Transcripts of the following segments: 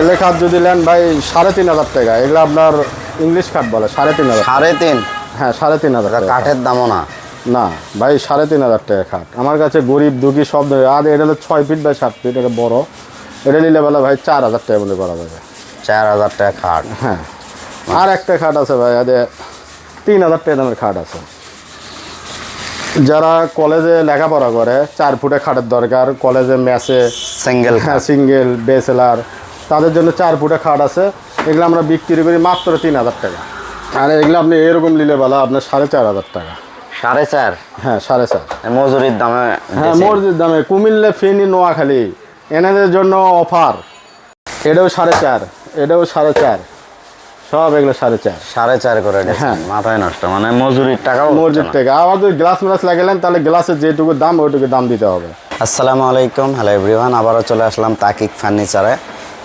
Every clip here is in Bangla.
এলে খাট যদি নেন ভাই সাড়ে তিন হাজার টাকা। এগুলো আপনার ইংলিশ খাট বলে সাড়ে তিন হাজার সাড়ে তিন? হ্যাঁ সাড়ে তিন হাজার টাকা। কাঠের দামও না? না ভাই সাড়ে তিন হাজার টাকা খাট আমার কাছে গরিব দুঃখী সব আর এটা হলো ছয় ফিট বাই সাত ফিট এটা বড়। এটা নিলে বলে ভাই চার হাজার টাকা মধ্যে করা যাবে। চার হাজার টাকা খাট হ্যাঁ। আর একটা খাট আছে ভাই আদে তিন হাজার টাকা দামের খাট আছে। যারা কলেজে লেখাপড়া করে চার ফুটে খাটের দরকার কলেজে ম্যাচে সিঙ্গেল হ্যাঁ সিঙ্গেল বেসেলার তাদের জন্য চার ফুটে খাট আছে। এগুলো আমরা বিক্রি করি মাত্র তিন হাজার টাকা। আর এগুলো আপনি এরকম নিলে বেলা আপনার সাড়ে চার হাজার টাকা। সাড়ে চার? হ্যাঁ সাড়ে চার। মজুরির দামে হ্যাঁ। মসজিদ দামে। কুমিল্লা ফেনি নোয়াখালী এনাদের জন্য অফার। এটাও সাড়ে চার এটাও সাড়ে চার। সব এগুলো সাড়ে চার। সাড়ে চার করে। হ্যাঁ। মাথায় নষ্ট মানে মজুরির টাকাও মসজিদ টাকা। আবার যদি গ্লাস ম্লাস লাগালেন তাহলে গ্লাসের যেটুকু দাম ওইটুকু দাম দিতে হবে। আসসালামু আলাইকুম। হ্যালো এভরিওয়ান আবারও চলে আসলাম তাকিক ফার্নিচারে।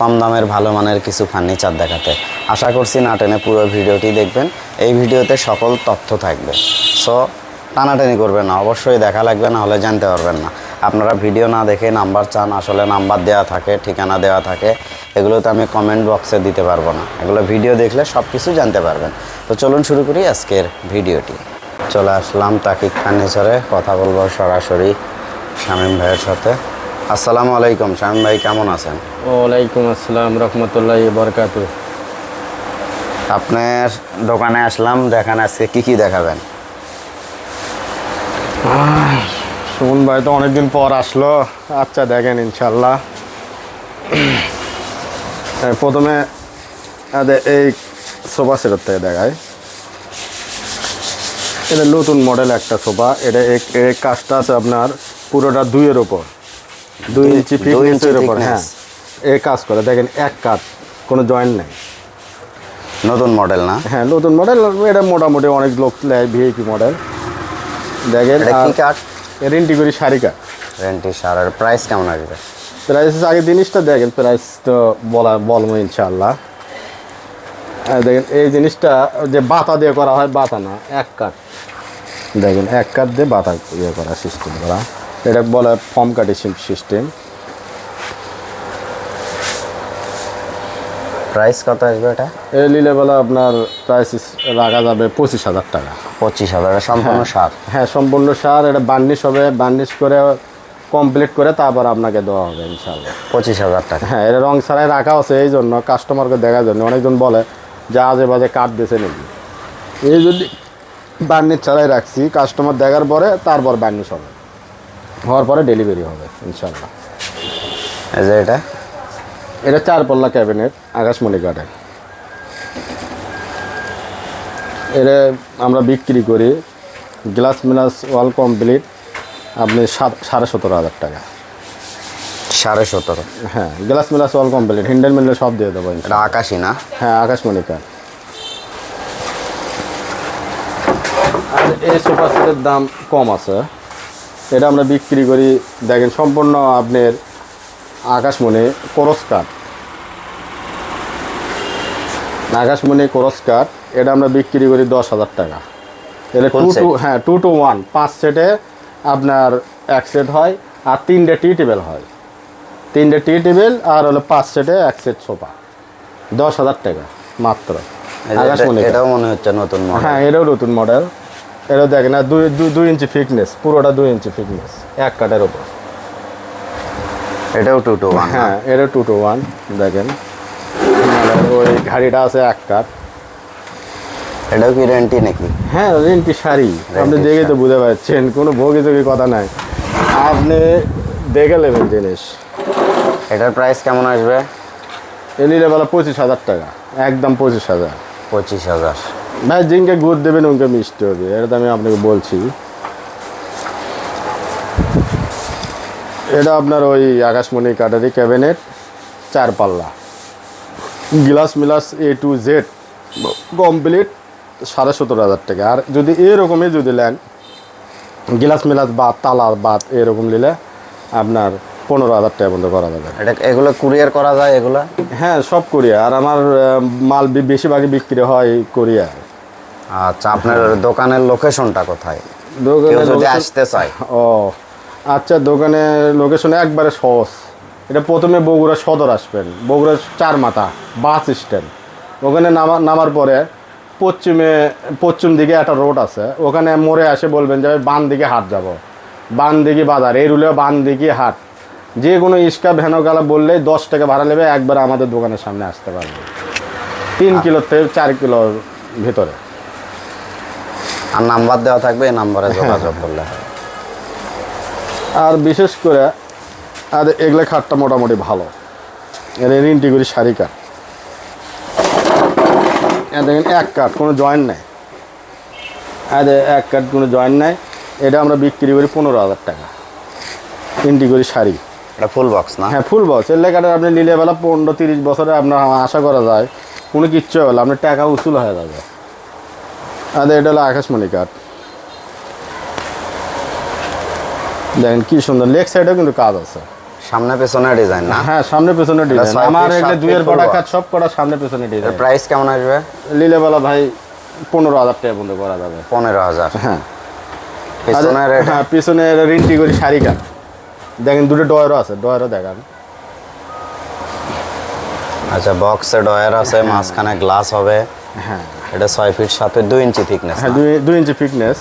কম দামের ভালো মানের কিছু ফার্নিচার দেখাতে। আশা করছি না টেনে পুরো ভিডিওটি দেখবেন। এই ভিডিওতে সকল তথ্য থাকবে। সো টানাটানি করবেন না। অবশ্যই দেখা লাগবে, না হলে জানতে পারবেন না। আপনারা ভিডিও না দেখে নাম্বার চান, আসলে নাম্বার দেওয়া থাকে, ঠিকানা দেওয়া থাকে এগুলো তো আমি কমেন্ট বক্সে দিতে পারব না। এগুলো ভিডিও দেখলে সব কিছু জানতে পারবেন। তো চলুন শুরু করি আজকের ভিডিওটি। চলে আসলাম তাকিক ফার্নিচারে। কথা বলব সরাসরি শামীম ভাইয়ের সাথে। আসসালামু আলাইকুম শামীম ভাই কেমন আছেন? ওয়ালাইকুম আসসালাম রহমতুল্লাহ বরকাত আপনার দোকানে আসলাম দেখান আজকে কি কি দেখাবেন? সুমন ভাই তো অনেকদিন পর আসলো। আচ্ছা দেখেন ইনশাল্লাহ প্রথমে এই সোফা সেটের থেকে দেখায় এটা নতুন মডেল একটা সোফা। এটা এক- কাজটা আছে আপনার পুরোটা দুইয়ের ওপর দুই ইঞ্চি ইঞ্চি ফিটনেসের ওপর হ্যাঁ। এই কাজ করে দেখেন এক কাঠ কোনো জয়েন্ট নেই। নতুন মডেল না? হ্যাঁ নতুন মডেল এটা মোটামুটি অনেক লোক নেয় ভিআইপি মডেল দেখেন কাঠ? রেন্টি করি শাড়ি কাঠ। রেন্টি সারের প্রাইস কেমন আসবে প্রাইস আগে জিনিসটা দেখেন প্রাইস তো বলা বলব ইনশাল্লাহ দেখেন এই জিনিসটা যে বাতা দিয়ে করা হয় বাতা না এক কাঠ দেখেন এক কাঠ দিয়ে বাতা ইয়ে করা সিস্টেম করা। এটা বলে ফর্ম কাটি সিস্টেম। প্রাইস কত আসবে এটা? এই নিলে বলে আপনার প্রাইস রাখা যাবে পঁচিশ হাজার টাকা। পঁচিশ হাজার সম্পূর্ণ সার? হ্যাঁ সম্পূর্ণ সার এটা বার্নিশ হবে বার্নিশ করে কমপ্লিট করে তারপর আপনাকে দেওয়া হবে ইনশাল্লাহ পঁচিশ হাজার টাকা। হ্যাঁ এটা রং ছাড়াই রাখা আছে এই জন্য কাস্টমারকে দেখার জন্য। অনেকজন বলে যে আজে বাজে কাঠ বেছে নেবি। এই যদি বার্নিশ ছাড়াই রাখছি কাস্টমার দেখার পরে তারপর বার্নিশ হবে। হওয়ার পরে ডেলিভারি হবে ইনশাল্লাহ এই যে এটা? এটা চার পল্লা ক্যাবিনেট আকাশমণি কাঠের এটা আমরা বিক্রি করি গ্লাস মিলাস ওয়াল কমপ্লিট আপনি সাত সাড়ে সতেরো হাজার টাকা। সাড়ে সতেরো? হ্যাঁ গ্লাস মিলাস ওয়াল কমপ্লিট হ্যান্ডেল মিলে সব দিয়ে দেবো এটা আকাশি না? হ্যাঁ আকাশমণি কাঠ আর এই সোফা সেটের দাম কম আছে। এটা আমরা বিক্রি করি। দেখেন সম্পূর্ণ আপনার আকাশমণি করস কাঠ। আকাশমণি করস কাঠ এটা আমরা বিক্রি করি দশ হাজার টাকা। এটা টু টু হ্যাঁ টু টু ওয়ান পাঁচ সেটে আপনার এক সেট হয় আর তিনটে টি টেবিল হয়। তিনটে টি টেবিল আর হলো পাঁচ সেটে এক সেট সোফা দশ হাজার টাকা মাত্র। আকাশমণি এটাও মনে হচ্ছে নতুন হ্যাঁ এটাও নতুন মডেল এটাও দেখেন না দুই দুই- ইঞ্চি ফিটনেস পুরোটা দুই ইঞ্চি ফিটনেস এক কাঠের ওপর এটাও টু টু ওয়ান হ্যাঁ এটা টু টু ওয়ান দেখেন ওই ঘাড়িটা আছে এক কাঠ। এটাও কি রেন্টি নাকি? হ্যাঁ রেন্টি শাড়ি। আপনি দেখে তো বুঝতে পারছেন কোনো ভোগি চোগি কথা নাই। আপনি দেখে নেবেন জিনিস। এটার প্রাইস কেমন আসবে? এ নিলে বেলা পঁচিশ হাজার টাকা একদম পঁচিশ হাজার। পঁচিশ হাজার। ভাই জিনকে গুড় দেবেন ওকে মিষ্টি হবে। এটা তো আমি আপনাকে বলছি। এটা আপনার ওই আকাশমণি কাটারি ক্যাবিনেট চার পাল্লা। গ্লাস মিলাস এ টু জেড কমপ্লিট সাড়ে সতেরো হাজার টাকা। আর যদি এরকমই যদি নেন গ্লাস মিলাস বা তালা বাদ এরকম নিলে আপনার পনেরো হাজার টাকা পর্যন্ত করা যাবে। এটা এগুলো কুরিয়ার করা যায় এগুলো? হ্যাঁ সব কোরিয়া আর আমার মাল বেশিরভাগই বিক্রি হয় কোরিয়া আচ্ছা আপনার দোকানের লোকেশনটা কোথায়? দোকানে যদি আসতে চায়। ও আচ্ছা দোকানে লোকেশন একবারে সহজ। এটা প্রথমে বগুড়া সদর আসবেন। বগুড়া চার মাথা বাস স্ট্যান্ড ওখানে নামা নামার পরে পশ্চিমে পশ্চিম দিকে একটা রোড আছে। ওখানে মোড়ে আসে বলবেন যে বান দিকে হাট যাব। বান দিকে বাজার এই রুলে বান দিকে হাট। যে কোনো ইস্কা ভ্যানোগালা বললেই দশ টাকা ভাড়া নেবে একবার আমাদের দোকানের সামনে আসতে পারবে। তিন কিলো থেকে চার কিলোর ভিতরে। আর নাম্বার দেওয়া থাকবে এই নাম্বারে যোগাযোগ করলে আর বিশেষ করে আর এগুলো খাটটা মোটামুটি ভালো। এর রিন্টি করি শাড়ি কাঠ। এ দেখেন এক কাঠ কোনো জয়েন্ট নেই। আর এক কাঠ কোনো জয়েন্ট নেই। এটা আমরা বিক্রি করি পনেরো হাজার টাকা। ইন্টি করি শাড়ি। এটা ফুল বক্স না? হ্যাঁ ফুল বক্স এর লেখাটা আপনি নিলে বেলা পনেরো তিরিশ বছরে আপনার আশা করা যায়। কোনো কিচ্ছু হলে আপনার টাকা উসুল হয়ে যাবে। আর এটা হলো আকাশমণি কাঠ। দেখেন কি সুন্দর লেগ সাইডেও কিন্তু কাজ আছে। সামনে পেছনে ডিজাইন না? হ্যাঁ সামনে পেছনে ডিজাইন আমার এগুলো দুইয়ের feet কাজ সব কটা সামনে পেছনে ডিজাইন প্রাইস কেমন আসবে? লিলে বেলা ভাই পনেরো হাজার টাকা পর্যন্ত করা যাবে। পনেরো হাজার। হ্যাঁ। পেছনের হ্যাঁ পিছনে রিন্টি করি শাড়ি কাঠ। দেখেন দুটো ডয়ারও আছে ডয়ারও দেখান। আচ্ছা বক্সে ডয়ার আছে মাঝখানে গ্লাস হবে। হ্যাঁ। এটা ছয় ফিট সাথে দুই ইঞ্চি থিকনেস হ্যাঁ দুই দুই ইঞ্চি ফিটনেস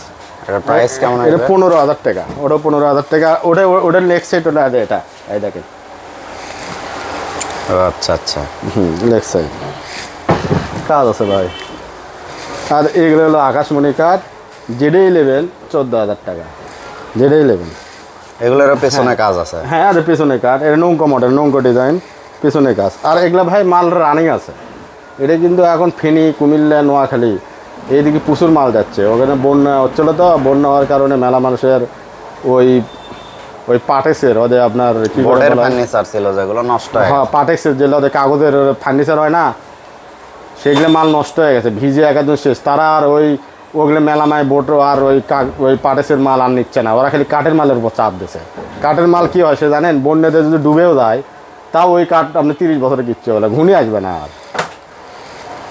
এটা প্রাইস কেমন এটা আসবে? পনেরো হাজার টাকা। ওটা পনেরো হাজার টাকা। ওটা ওটার লেগ সাইড ওটা আছে এটা। এই দেখেন। আচ্ছা আচ্ছা। হুম লেগ সাইড কাজ আছে ভাই। আর এগুলো হলো আকাশমণি কাঠ যেটাই লেভেল চোদ্দ হাজার টাকা। যেটাই লেভেল এগুলোরও পেছনে কাজ আছে? হ্যাঁ আর পেছনে কাঠ। এটা নৌকো মডেল নৌকো ডিজাইন পেছনে কাজ। আর এগুলা ভাই মাল রানিং আছে। এটা কিন্তু এখন ফেনী কুমিল্লা নোয়াখালী এইদিকে প্রচুর মাল যাচ্ছে। ওখানে বন্যা হচ্ছিল তো বন্যা হওয়ার কারণে মেলা মানুষের ওই ওই পাটেক্সের ওদের আপনার কি? ফার্নিচার ছিল যেগুলো নষ্ট হ্যাঁ পাটেক্সের যেগুলো ওদের কাগজের ফার্নিচার হয় না সেগুলো মাল নষ্ট হয়ে গেছে ভিজে একদম শেষ। তারা আর ওই ওগুলো মেলামায় বোট আর ওই ওই পাটেক্সের মাল আর নিচ্ছে না। ওরা খালি কাঠের মালের উপর চাপ দিছে কাঠের মাল কি হয় সে জানেন? বন্যাতে যদি ডুবেও যায় তাও ওই কাঠ আপনি তিরিশ বছরে কিচ্ছু হলে ঘুনি আসবে না আর।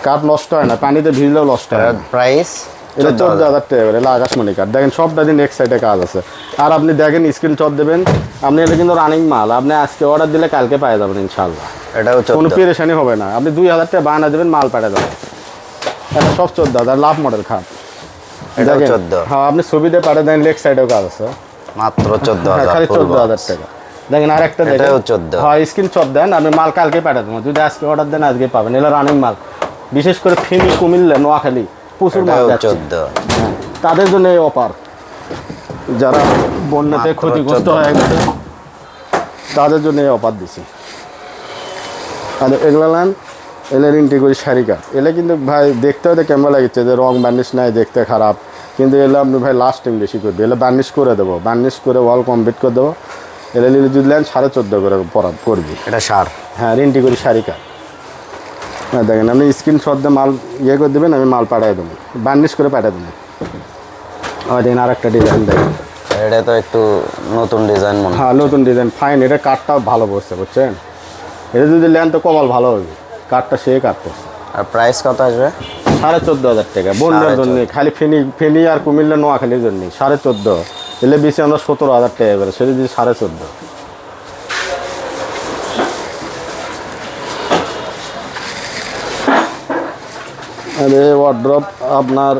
কাঠ নষ্ট হয় না পানিতে ভিজলেও নষ্ট হয় প্রাইস এটা চোদ্দ হাজার। টাকা এটা আকাশমণি কাঠ। দেখেন সবটা দিন এক সাইডে কাজ আছে। আর আপনি দেখেন স্ক্রিন শট দেবেন। আপনি এটা কিন্তু রানিং মাল। আপনি আজকে অর্ডার দিলে কালকে পাই যাবেন ইনশাল্লাহ এটাও কোনো পেরেশানি হবে না। আপনি দুই হাজার টাকা বায়না দেবেন মাল পাঠিয়ে দেবেন এটা সব চোদ্দ হাজার লাভ মডেল খাট। দেখেন, চোদ্দ। হ্যাঁ আপনি ছবিতে পাঠিয়ে দেন লেগ সাইডেও কাজ আছে। মাত্র চোদ্দ হ্যাঁ হাজার খালি চোদ্দ হাজার টাকা। দেখেন আর একটা দেখেন 14 হ্যাঁ স্ক্রিন শট দেন আপনি মাল কালকে পাঠিয়ে দেবেন যদি আজকে অর্ডার দেন আজকে পাবেন। এগুলো রানিং মাল। বিশেষ করে ফেনি কুমিল্লা নোয়াখালী প্রচুর যাচ্ছে। চোদ্দ। হ্যাঁ, তাদের জন্য এই অফার যারা বন্যাতে ক্ষতিগ্রস্ত হয়ে গেছে তাদের জন্য এই অফার দিছি। আর এগুলো নেন এলে রিন্টি করি শাড়িকা এলে কিন্তু ভাই দেখতে হয়তো কেমন লাগছে যে রং বার্নিশ নাই দেখতে খারাপ। কিন্তু এলে আপনি ভাই লাস্টিং বেশি করবে। এলে বার্নিশ করে দেবো। বার্নিশ করে ওয়াল কমপ্লিট করে দেবো। এলে নিলে যদি নেন সাড়ে চোদ্দ করে পরা করবি এটা সার। হ্যাঁ রিন্টি করি শাড়িকা হ্যাঁ দেখেন আপনি স্ক্রিনশট দিয়ে মাল ইয়ে করে দেবেন আমি মাল পাঠিয়ে দেবো। বার্নিশ করে পাঠিয়ে দেবো। আমার দেখেন আর একটা ডিজাইন দেখেন। এটা তো একটু নতুন ডিজাইন মনে হয়। নতুন ডিজাইন ফাইন এটা কাঠটাও ভালো বসছে বুঝছেন? এটা যদি নেন তো কপাল ভালো হবে। কাঠটা সে কাঠ করছে আর প্রাইস কত আসবে? সাড়ে চোদ্দ হাজার টাকা বন্যার জন্য খালি ফেনি ফেনি আর কুমিল্লা নোয়াখালীর জন্য সাড়ে চোদ্দ। এলে বেশি আমরা সতেরো হাজার টাকা করে সেটা যদি সাড়ে চোদ্দ। ওয়ার্ড্রপ আপনার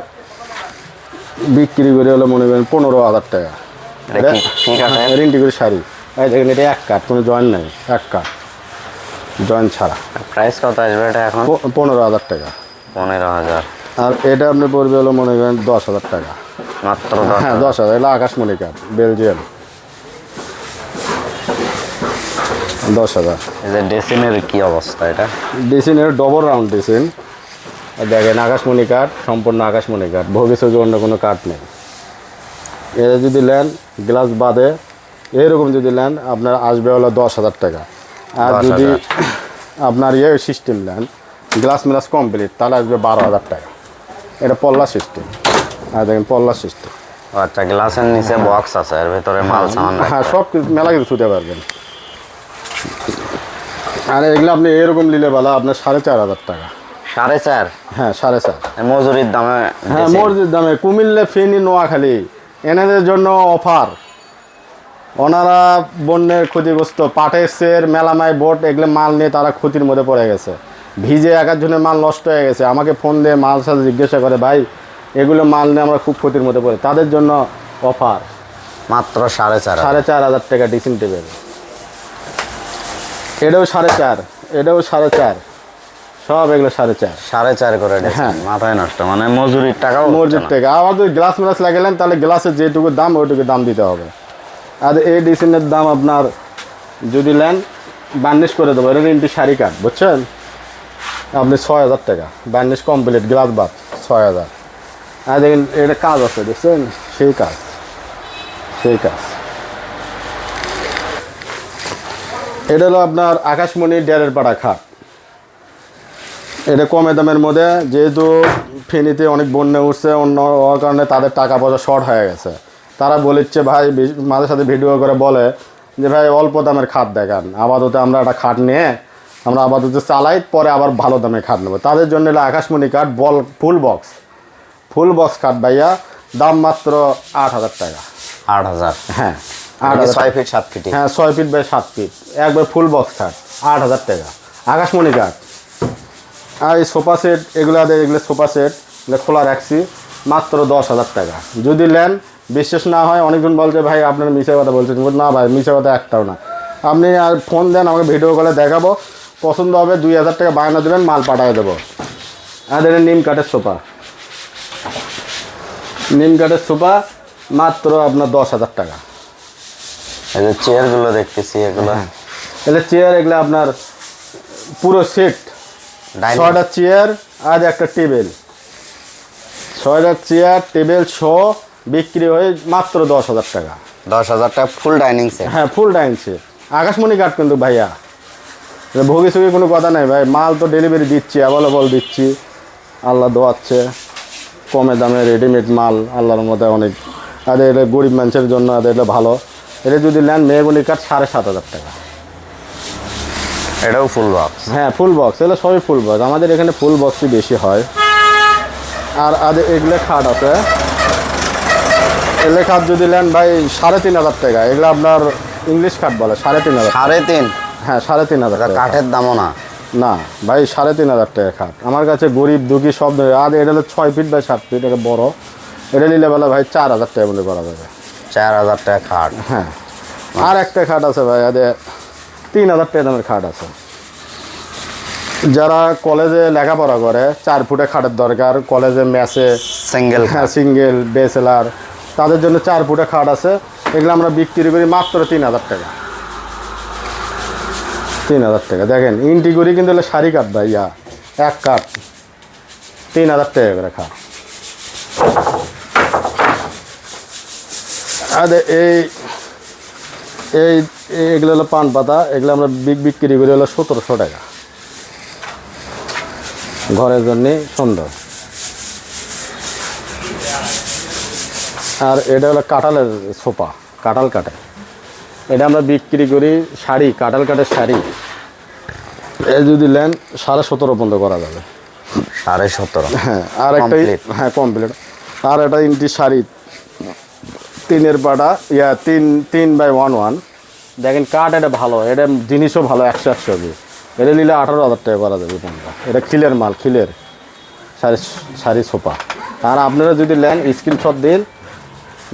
বিক্রি করে হলে মনে করেন পনেরো হাজার টাকা। রেন্টি করে শাড়ি। এই দেখেন এটা এক কাঠ কোনো জয়েন নেই এক কাঠ জয়েন ছাড়া। প্রাইস কত আসবে এটা এখন? পনেরো হাজার টাকা। পনেরো হাজার। আর এটা আপনি পড়বে হলো মনে করেন দশ হাজার টাকা। মাত্র হ্যাঁ দশ হাজার এটা আকাশমণি কাঠ বেলজিয়াম। দশ হাজার। ডেসিনের কি অবস্থা এটা? ডিসিনের ডবল রাউন্ড ডিসিন দেখেন আকাশমণি কাঠ সম্পূর্ণ আকাশমণি কাঠ। ভবিষ্যতে অন্য কোনো কাঠ নেই। এটা যদি নেন গ্লাস বাদে এরকম যদি নেন আপনার আসবে হলো দশ হাজার টাকা। আর যদি আপনার ইয়ে সিস্টেম নেন গ্লাস মিলাস কমপ্লিট তাহলে আসবে বারো হাজার টাকা। এটা পল্লা সিস্টেম আর দেখেন পল্লা সিস্টেম আচ্ছা গ্লাসের নিচে বক্স আছে এর ভিতরে মাল সামান হ্যাঁ সব মেলা কিছু ছুটে পারবেন। আর এগুলো আপনি এরকম নিলে বেলা আপনার সাড়ে চার হাজার টাকা। সাড়ে চার? হ্যাঁ সাড়ে চার। মজুরির দামে হ্যাঁ ডেসিন। মসজিদ দামে। কুমিল্লা ফেনী নোয়াখালী। এনাদের জন্য অফার ওনারা বন্যের ক্ষতিগ্রস্ত। পাটের মেলামাই বোট এগুলো মাল নিয়ে তারা ক্ষতির মধ্যে পড়ে গেছে। ভিজে এক একজনের মাল নষ্ট হয়ে গেছে। আমাকে ফোন দিয়ে মাল সাথে জিজ্ঞাসা করে ভাই এগুলো মাল নিয়ে আমরা খুব ক্ষতির মধ্যে পড়ে। তাদের জন্য অফার মাত্র সাড়ে চার সাড়ে চার হাজার টাকা ড্রেসিং টেবিল এটাও সাড়ে চার। এটাও সাড়ে চার। সব এগুলো সাড়ে চার। সাড়ে চার করে হ্যাঁ। মাথায় নষ্ট। মানে মজুরির মসজিদ না। থেকে আবার যদি গ্লাস ম্লাস লাগালেন তাহলে গ্লাসের যেটুকু দাম ওইটুকু দাম দিতে হবে। আর এই ডিসিনের দাম আপনার যদি নেন বার্নিশ করে দেবো। এটা তিনটি শাড়ি কাঠ বুঝছেন? আপনি ছয় হাজার টাকা। বার্নিশ কমপ্লিট গ্লাস বাদ ছয় হাজার। আর দেখেন এটা কাজ আছে দেখছেন? সেই কাজ। সেই কাজ। এটা হলো আপনার আকাশমণি ডেরের পাড়া খাট। এটা কমে দামের মধ্যে যেহেতু ফেনীতে অনেক বন্যা উঠছে অন্য হওয়ার কারণে তাদের টাকা পয়সা শর্ট হয়ে গেছে। তারা বলেছে ভাই মাঝে সাথে ভিডিও করে বলে যে ভাই অল্প দামের খাট দেখান। আপাতত আমরা একটা খাট নিয়ে আমরা আপাতত চালাই পরে আবার ভালো দামে খাট নেব। তাদের জন্য হলো আকাশমণি কাঠ বল ফুল বক্স ফুল বক্স খাট ভাইয়া দাম মাত্র আট হাজার টাকা। আট হাজার? হ্যাঁ আট আট হাজার ছয় ফিট সাত ফিট হ্যাঁ ছয় ফিট বাই সাত ফিট একবার ফুল বক্স খাট আট হাজার টাকা। আকাশমণি কাঠ আর এই সোফা সেট এগুলো এগুলো সোফা সেট এগুলো খোলা রাখছি মাত্র দশ হাজার টাকা। যদি নেন বিশ্বাস না হয় অনেকজন বলছে ভাই আপনার মিশে কথা বলছেন। না ভাই মিশে কথা একটাও না। আপনি আর ফোন দেন আমাকে ভিডিও কলে দেখাবো। পছন্দ হবে দুই হাজার টাকা বায়না দেবেন মাল পাঠিয়ে দেবো। আর এটা নিম কাঠের সোফা। নিম কাঠের সোফা মাত্র আপনার দশ হাজার টাকা। এই যে চেয়ারগুলো দেখতেছি এগুলো। এগুলো চেয়ার এগুলো আপনার পুরো সেট ছয়টা চেয়ার আর একটা টেবিল ছয়টা চেয়ার টেবিল ছ বিক্রি হয়ে মাত্র দশ হাজার টাকা। দশ হাজার টাকা ফুল ডাইনিং সেট হ্যাঁ ফুল ডাইনিং সেট আকাশমণি কাঠ কিন্তু ভাইয়া। ভোগে সুগে কোনো কথা নাই ভাই। মাল তো ডেলিভারি দিচ্ছি অ্যাভেলেবল দিচ্ছি। আল্লাহ দোয়াচ্ছে। কমে দামে রেডিমেড মাল আল্লাহর মধ্যে অনেক। আর এটা গরিব মানুষের জন্য আর এটা ভালো। এটা যদি নেন মেয়েগুলি কাঠ সাড়ে সাত হাজার টাকা। এটাও ফুল বক্স হ্যাঁ ফুল বক্স এগুলো সবই ফুল বক্স আমাদের এখানে ফুল বক্সই বেশি হয়। আর আর এগুলো খাট আছে। এগুলো খাট যদি নেন ভাই সাড়ে তিন হাজার টাকা। এগুলো আপনার ইংলিশ খাট বলে সাড়ে তিন হাজার সাড়ে তিন? হ্যাঁ সাড়ে তিন হাজার টাকা কাঠের দামও না। না ভাই সাড়ে তিন হাজার টাকা খাট। আমার কাছে গরিব দুঃখী সব আর এটা হলো ছয় ফিট বাই সাত ফিট এটা বড়। এটা নিলে বলে ভাই চার হাজার টাকা মধ্যে করা যাবে। চার হাজার টাকা খাট। হ্যাঁ। আর একটা খাট আছে ভাই আদে তিন হাজার টাকা দামের খাট আছে। যারা কলেজে লেখাপড়া করে চার ফুটে খাটের দরকার কলেজে ম্যাচে সিঙ্গেল হ্যাঁ সিঙ্গেল বেসেলার তাদের জন্য চার ফুটে খাট আছে। এগুলো আমরা বিক্রি করি মাত্র তিন হাজার টাকা। তিন হাজার টাকা। দেখেন ইন্টি করি কিন্তু হলো শাড়ি কাঠ ভাইয়া। এক কাঠ তিন হাজার টাকা করে খাট। আর এই এই এগুলো হলো পান পাতা এগুলো আমরা বিক বিক্রি করি হলো সতেরোশো টাকা। ঘরের জন্য সুন্দর। আর এটা হলো কাঁঠালের সোফা কাঁঠাল কাঠে এটা আমরা বিক্রি করি শাড়ি কাঁঠাল কাঠের শাড়ি। এ যদি নেন সাড়ে সতেরো পর্যন্ত করা যাবে। সাড়ে সতেরো। হ্যাঁ আর একটা হ্যাঁ কমপ্লিট আর একটা ইঞ্চি শাড়ি তিনের পাটা ইয়া, তিন তিন বাই ওয়ান ওয়ান। দেখেন কাঠ এটা ভালো, এটা জিনিসও ভালো, একশো একশো দিয়ে এটা নিলে আঠারো হাজার টাকা করা যাবে কোনটা এটা খিলের মাল, খিলের শাড়ি শাড়ি সোফা। আর আপনারা যদি নেন স্ক্রিনশট দিন,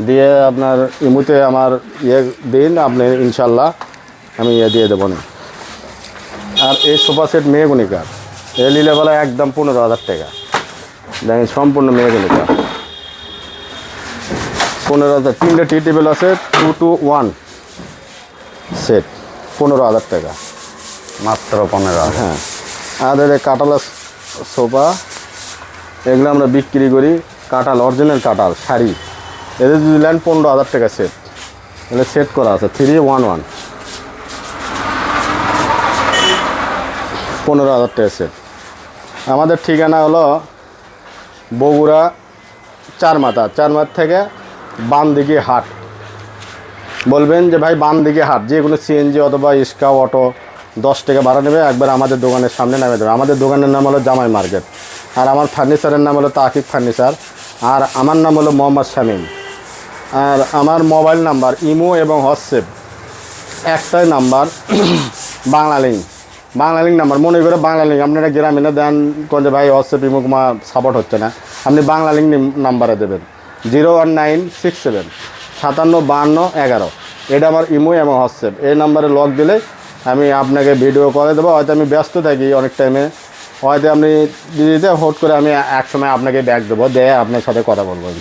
দিয়ে আপনার ইমুতে আমার ইয়ে দিন, আপনি ইনশাল্লাহ আমি ইয়ে দিয়ে দেবো না। আর এই সোফা সেট মেয়েগুনি কাঠ এ নিলে বেলা একদম পনেরো হাজার টাকা। দেখেন সম্পূর্ণ মেয়েগুলি কাঠ পনেরো হাজার তিনটে টি টেবিল আছে টু টু ওয়ান সেট পনেরো হাজার টাকা মাত্র পনেরো হ্যাঁ। আর এই কাঁঠালের সোফা এগুলো আমরা বিক্রি করি কাঁঠাল অরিজিনাল কাঁঠাল শাড়ি। এদের যদি নেন পনেরো হাজার টাকা সেট এগুলো সেট করা আছে থ্রি ওয়ান ওয়ান পনেরো হাজার টাকা সেট আমাদের ঠিকানা হলো বগুড়া চার মাথা চার মাথা থেকে বাম দিকে হাট। বলবেন যে ভাই বাম দিকে হাট, যে কোনো সিএনজি অথবা ইস্কা অটো দশ টাকা ভাড়া নেবে, একবার আমাদের দোকানের সামনে নামে দেবে। আমাদের দোকানের নাম হলো জামাই মার্কেট। আর আমার ফার্নিচারের নাম হলো তাকিব ফার্নিচার আর আমার নাম হলো মোহাম্মদ শামীম। আর আমার মোবাইল নাম্বার ইমো এবং হোয়াটসঅ্যাপ, একটাই number Banglalink Banglalink number মনে করে বাংলা লিঙ্ক আপনারা গ্রামীণে দেন কোন যে ভাই হোয়াটসঅ্যাপ, ইমো সাপোর্ট হচ্ছে না। আপনি বাংলা লিঙ্ক নাম্বারে দেবেন। Zero one nine six seven, সাতান্ন বাহান্ন এগারো। এটা আমার ইমো এবং হোয়াটসঅ্যাপ। এই নাম্বারে লক দিলে আমি আপনাকে ভিডিও করে দেবো। হয়তো আমি ব্যস্ত থাকি অনেক টাইমে। হয়তো আপনি দিতে হোট করে আমি এক সময় আপনাকে ব্যাগ দেবো। দিয়ে আপনার সাথে কথা বলব।